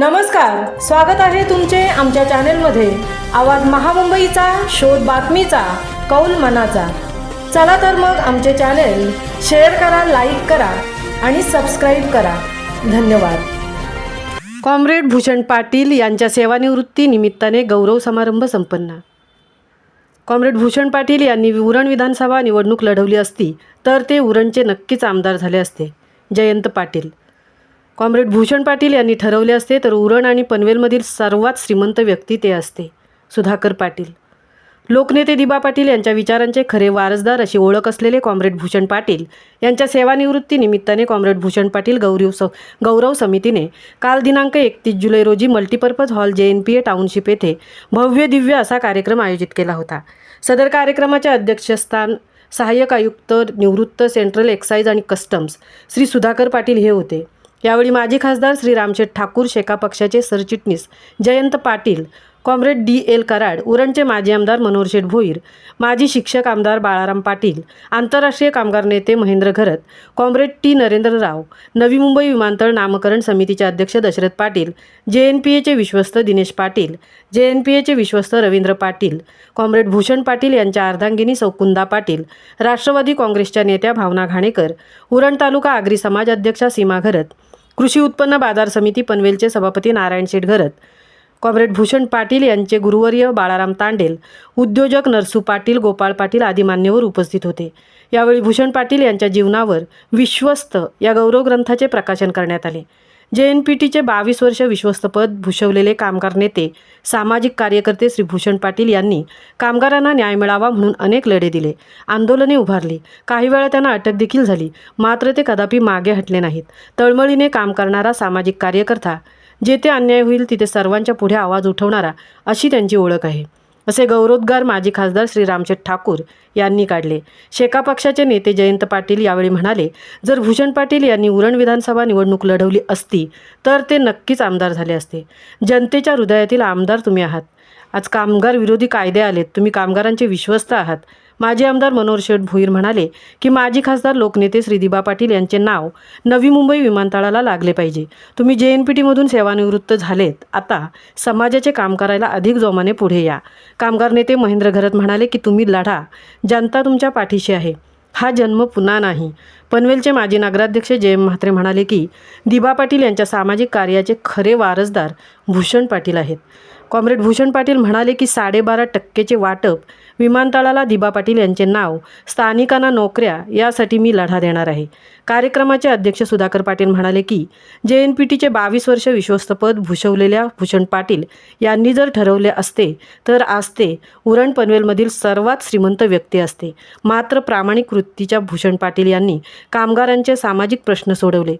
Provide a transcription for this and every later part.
नमस्कार स्वागत आहे तुमचे आमच्या चॅनेलमध्ये. आवाज महामुंबईचा शोध बातमीचा कौल मनाचा. चला तर मग आमचे चॅनेल शेअर करा लाईक करा आणि सबस्क्राईब करा. धन्यवाद. कॉम्रेड भूषण पाटील यांच्या सेवानिवृत्ती निमित्ताने गौरव समारंभ संपन्न. कॉम्रेड भूषण पाटील यांनी उरण विधानसभा निवडणूक लढवली असती तर ते उरणचे नक्कीच आमदार झाले असते. जयंत पाटील. कॉम्रेड भूषण पाटील यांनी ठरवले असते तर उरण आणि पनवेलमधील सर्वात श्रीमंत व्यक्ती ते असते सुधाकर पाटील. लोकनेते दिबा पाटील यांच्या विचारांचे खरे वारसदार अशी ओळख असलेले कॉम्रेड भूषण पाटील यांच्या सेवानिवृत्तीनिमित्ताने कॉम्रेड भूषण पाटील गौरव स गौरव समितीने काल दिनांक एकतीस जुलै रोजी multipurpose hall J N P A township येथे भव्य दिव्य असा कार्यक्रम आयोजित केला होता. सदर कार्यक्रमाच्या अध्यक्षस्थान सहाय्यक आयुक्त निवृत्त सेंट्रल एक्साईज आणि कस्टम्स श्री सुधाकर पाटील हे होते. यावेळी माजी खासदार श्री रामशेठ ठाकूर शेका पक्षाचे सरचिटणीस Jayant Patil comrade D L Karad उरणचे माजी आमदार मनोहरशेठ भोईर माजी शिक्षक आमदार बाळाराम पाटील आंतरराष्ट्रीय कामगार नेते महेंद्र घरत कॉम्रेड टी नरेंद्र राव नवी मुंबई विमानतळ नामकरण समितीचे अध्यक्ष दशरथ पाटील जे एन पी एचे विश्वस्त दिनेश पाटील जे एन पी एचे विश्वस्त रवींद्र पाटील कॉम्रेड भूषण पाटील यांच्या अर्धांगिनी सौकुंदा पाटील राष्ट्रवादी काँग्रेसच्या नेत्या भावना घाणेकर उरण तालुका आगरी समाज अध्यक्षा सीमा घरत कृषी उत्पन्न बाजार समिती पनवेलचे सभापती नारायण शेठ घरत कॉम्रेड भूषण पाटील यांचे गुरुवर्य बाळाराम तांडेल उद्योजक नरसू पाटील गोपाळ पाटील आदी मान्यवर उपस्थित होते. यावेळी भूषण पाटील यांच्या जीवनावर विश्वस्त या गौरव ग्रंथाचे प्रकाशन करण्यात आले. जे एन पी टीचे बावीस वर्ष विश्वस्तपद भूषवलेले कामगार नेते सामाजिक कार्यकर्ते श्री भूषण पाटील यांनी कामगारांना न्याय मिळावा म्हणून अनेक लढे दिले आंदोलने उभारली. काही वेळा त्यांना अटक देखील झाली मात्र ते कदापि मागे हटले नाहीत. तळमळीने काम करणारा सामाजिक कार्यकर्ता जेथे अन्याय होईल तिथे सर्वांच्या पुढे आवाज उठवणारा अशी त्यांची ओळख आहे. असे गौरवोद्गार माजी खासदार श्री रामशेठ ठाकूर यांनी काढले. शेका पक्षाचे नेते जयंत पाटील यावेळी म्हणाले जर भूषण पाटील यांनी उरण विधानसभा निवडणूक लढवली असती तर ते नक्कीच आमदार झाले असते. जनतेच्या हृदयातील आमदार तुम्ही आहात. आज कामगार विरोधी कायदे आलेत. तुम्ही कामगारांचे विश्वस्त आहात. माजी आमदार मनोहर शेठ भोईर म्हणाले की माजी खासदार लोकनेते श्री दिबा पाटील यांचे नाव नवी मुंबई विमानतळाला लागले पाहिजे. तुम्ही जे एन पी टीमधून सेवानिवृत्त झालेत. आता समाजाचे काम करायला अधिक जोमाने पुढे या. कामगार नेते महेंद्र घरत म्हणाले की तुम्ही लढा. जनता तुमच्या पाठीशी आहे. हा जन्म पुन्हा नाही. पनवेलचे माजी नगराध्यक्ष जयम म्हात्रे म्हणाले की दिबा पाटील यांच्या सामाजिक कार्याचे खरे वारसदार भूषण पाटील आहेत. कॉम्रेड भूषण पाटील म्हणाले की साडेबारा टक्केचे वाटप विमानतळाला दिबा पाटील यांचे नाव स्थानिकांना नोकऱ्या यासाठी मी लढा देणार आहे. कार्यक्रमाचे अध्यक्ष सुधाकर पाटील म्हणाले की जे एन पी टीचे बावीस वर्ष विश्वस्तपद भूषवलेल्या भूषण पाटील यांनी जर ठरवले असते तर आज ते उरण पनवेलमधील सर्वात श्रीमंत व्यक्ती असते. मात्र प्रामाणिक वृत्तीच्या भूषण पाटील यांनी कामगारांचे सामाजिक प्रश्न सोडवले.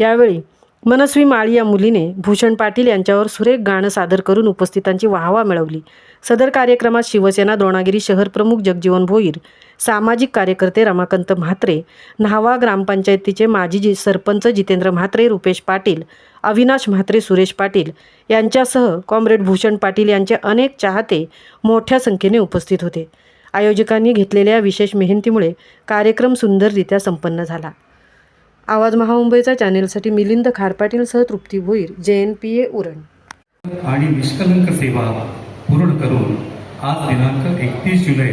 यावेळी मनस्वी माळी या मुलीने भूषण पाटील यांच्यावर सुरेख गाणं सादर करून उपस्थितांची वाहवा मिळवली. सदर कार्यक्रमात शिवसेना द्रोणागिरी शहर प्रमुख जगजीवन भोईर सामाजिक कार्यकर्ते रमाकांत म्हात्रे न्हावा ग्रामपंचायतीचे माजी जी सरपंच जितेंद्र म्हात्रे रुपेश पाटील अविनाश म्हात्रे सुरेश पाटील यांच्यासह कॉम्रेड भूषण पाटील यांचे अनेक चाहते मोठ्या संख्येने उपस्थित होते. आयोजकांनी घेतलेल्या विशेष मेहनतीमुळे कार्यक्रम सुंदररित्या संपन्न झाला. आवाज महामुंबईचा चॅनेलसाठी मिलिंद खारपाटीलसह तृप्ती भोईर जे एन पी ए उरण. आणि निष्कलंक सेवा पूर्ण करून आज दिनांक एकतीस जुलै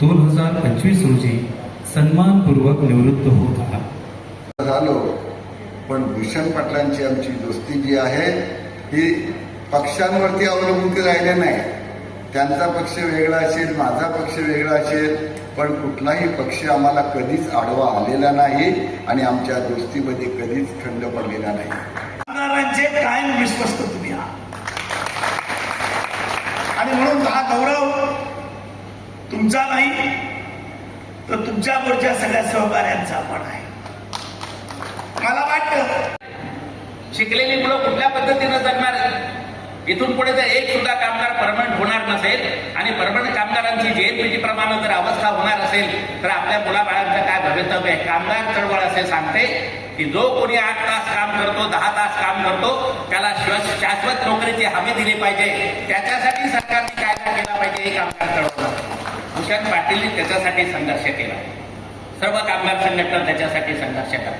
दोन हजार पंचवीस रोजी सन्मानपूर्वक निवृत्त होत आला झालो पण भूषण पाटलांची आमची दोस्ती जी आहे ही पक्षांवरती अवलंबून राहिले नाही. त्यांचा पक्ष वेगळा असेल माझा पक्ष वेगळा असेल पण कुठलाही पक्ष आम्हाला कधीच आडवा आलेला नाही आणि आमच्या दोस्तीमध्ये कधीच खंड पडलेला नाही. आमदारांचे कायम विश्वस्त तुम्ही आणि म्हणून हा गौरव तुमचा नाही तर तुमच्यावरच्या सगळ्या सहकार्यांचा पण आहे. मला वाटतं शिकलेली मुलं कुठल्या पद्धतीनं जगणार इथून पुढे जर एक सुद्धा कामगार परमनंट होणार नसेल आणि परमनंट कामगारांची जेएनपीटी प्रमाणे जर अवस्था होणार असेल तर आपल्या मुलाबाळांचं काय भवितव्य आहे? कामगार चळवळ असे सांगते की जो कोणी आठ तास काम करतो दहा तास काम करतो त्याला शाश्वत नोकरीची हमी दिली पाहिजे. त्याच्यासाठी सरकारने कायदा केला पाहिजे हे कामगार चळवळ भूषण पाटीलने त्याच्यासाठी संघर्ष केला. सर्व कामगार संघटना त्याच्यासाठी संघर्ष करतात.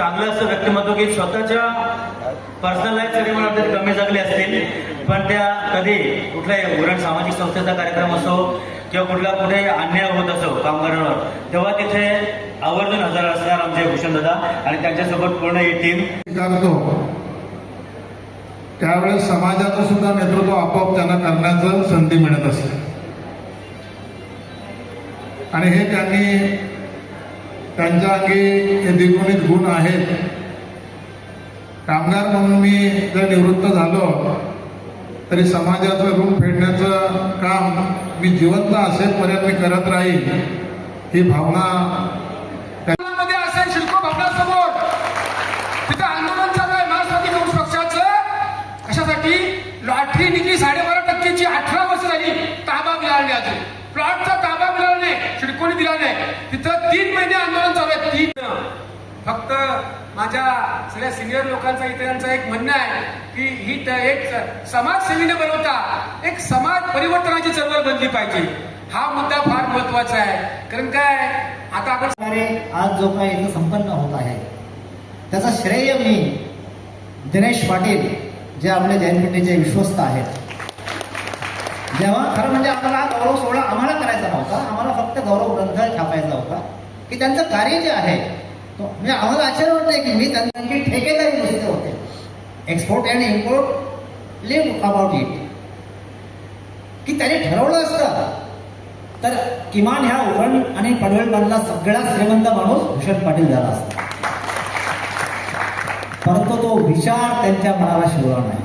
आपलं असं व्यक्तिमत्व की स्वतःच्या पर्सनल लाईफसाठी मला वाटतं कमी जगले असतील. पण त्या कधी कुठल्याही उरण सामाजिक संस्थेचा कार्यक्रम असो किंवा कुठला कुठे अन्याय होत असो कामगारांवर तेव्हा तिथे आवर्जून हजर असणार आमचे भूषण दादा आणि त्यांच्यासोबत पूर्ण ही टीम स्वीकारतो त्यावेळेस समाजाचं सुद्धा नेतृत्व आपोआप त्यांना करण्याचं संधी मिळत असते. आणि हे त्यांनी त्यांच्या अंगी हे द्विगुणित गुण आहेत. कामगार म्हणून मी जर निवृत्त झालो तरी समाजाचं रूप फेडण्याचं काम मी जिवंत असेलपर्यंत मी करत राहील ही भावना तिथं तीन महिने आंदोलन चालू आहे. तीन फक्त माझ्या सगळ्या सिनियर लोकांचा इथे एक म्हणणं आहे की ही एक समाजसेवीने बनवता एक समाज परिवर्तनाची चळवळ बनली पाहिजे. हा मुद्दा फार महत्त्वाचा आहे. कारण काय? आता आपण आज जो काही इथं संपन्न होत आहे त्याचा श्रेय मी दिनेश पाटील जे आपले जैनपिंडीचे विश्वस्त आहेत. जेव्हा खरं म्हणजे आपल्याला हा गौरव सोहळा आम्हाला करायचा नव्हता आम्हाला फक्त गौरव ग्रंथ छापायचा होता की त्यांचं कार्य जे आहे म्हणजे आम्हाला आश्चर्य वाटतंय की मी त्यांची ठेकेदारी बसले होते. Export and import leave about it की त्याने ठरवलं असतं. तर किमान ह्या उरण आणि पडवळबांधला सगळा श्रीमंत माणूस भूषण पाटील झाला असता. परंतु तो विचार त्यांच्या मनाला शिवला नाही.